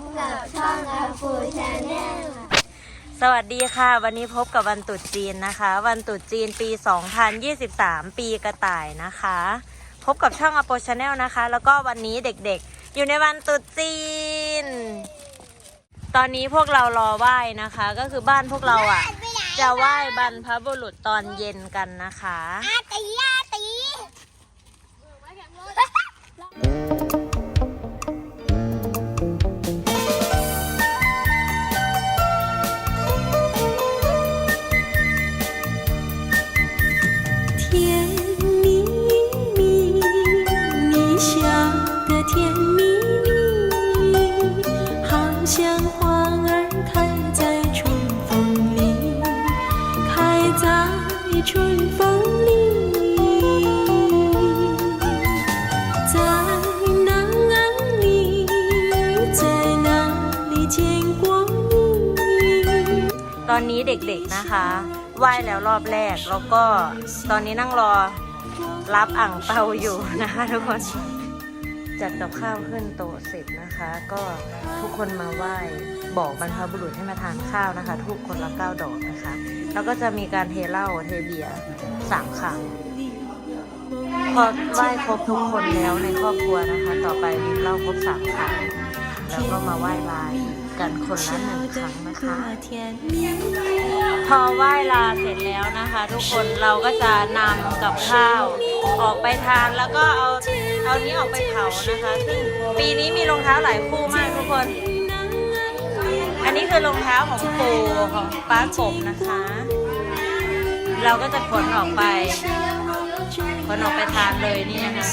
บกับช่องอาฟูชาแนลสวัสดีค่ะ วันนี้พบกับวันตรุษจีนนะคะ วันตรุษจีนปี 2023 ปีกระต่ายนะคะ พบกับช่องอโปชาแนลนะคะ แล้วก็วันนี้เด็กๆ อยู่ในวันตรุษจีน ตอนนี้พวกเรารอไหว้นะคะ ก็คือบ้านพวกเราอะ จะไหว้บรรพบุรุษตอนเย็นกันนะคะ อาตีอาตี甜 อนนี้เด็กๆนะคะไหว้แล้วรอบแรกแล้วก็ตอนนี้นั่งรอรับอ่างเปาอยู่นะคะทุกคนจัดกับข้าวขึ้นโต๊ะเสร็จนะคะ ก็ทุกคนมาไหว้บอกบรรพบุรุษให้มาทานข้าวนะคะ ทุกคนละเก้าดอกนะคะ แล้วก็จะมีการเทเหล้าเทเบียร์สามครั้งพอไหว้ครบทุกคนแล้วในครอบครัวนะคะ ต่อไปมีเหล้าครบสามครั้งแล้วก็มาไหว้ลาย กันคนละหนึ่งครั้งนะคะ พอไหว้ลาเสร็จแล้วนะคะ ทุกคนเราก็จะนำกับข้าวออกไปทานแล้วก็เอาเอานี้ออกไปเผานะคะซึ่งปีนี้มีรองเท้าหลายคู่มากทุกคน อันนี้คือรองเท้าของปูของป้ากบนะคะ เราก็จะขนออกไปขนออกไปทานเลยนี่นะคะ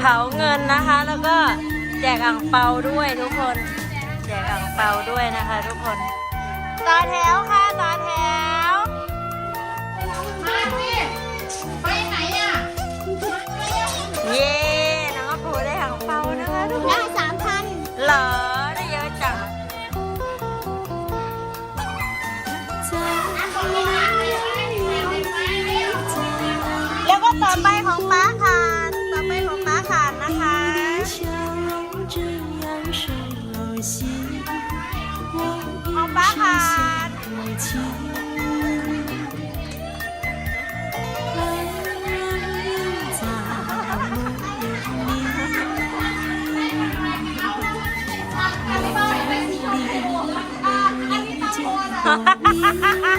เผาเงินนะคะ แล้วก็แจกอ่างเปาด้วยทุกคน แจกอ่างเปาด้วยนะคะ ทุกคนต่อแถวค่ะต่อแถว 哈哈哈哈哈。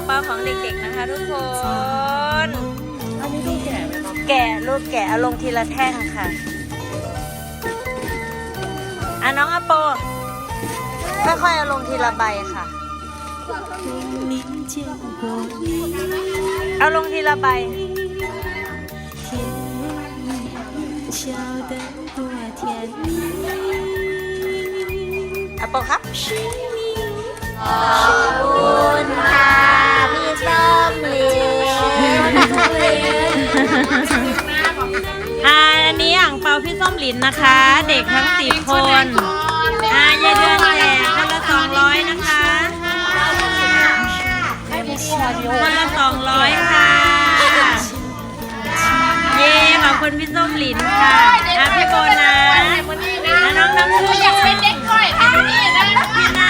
งเปาของเด็กๆนะคะทุกคน อันนี้ลูกแก่แก่ลูกแก่เอาลงทีละแท่งค่ะอะน้องอโปค่อยๆเอาลงทีละใบค่ะ เอาลงทีละใบ อโปครับขอบคุณค่ะ หลินนะคะ เด็กทั้งสิบคนอ่ายายเดือนแจกคนละสองร้อยนะคะคนละสองร้อยค่ะ เย้ขอบคุณพี่ส้มหลินค่ะอะพี่โบนะอะน้องน้ำพึ่งอยากเป็นเด็กก้อยเป็นนี่นะ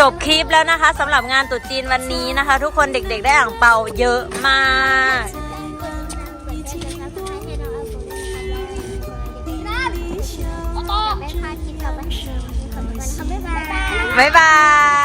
จบคลิปแล้วนะคะสำหรับงานตรุษจีนวันนี้นะคะ ทุกคนเด็กๆได้อ่างเปาเยอะมากบ๊ายบาย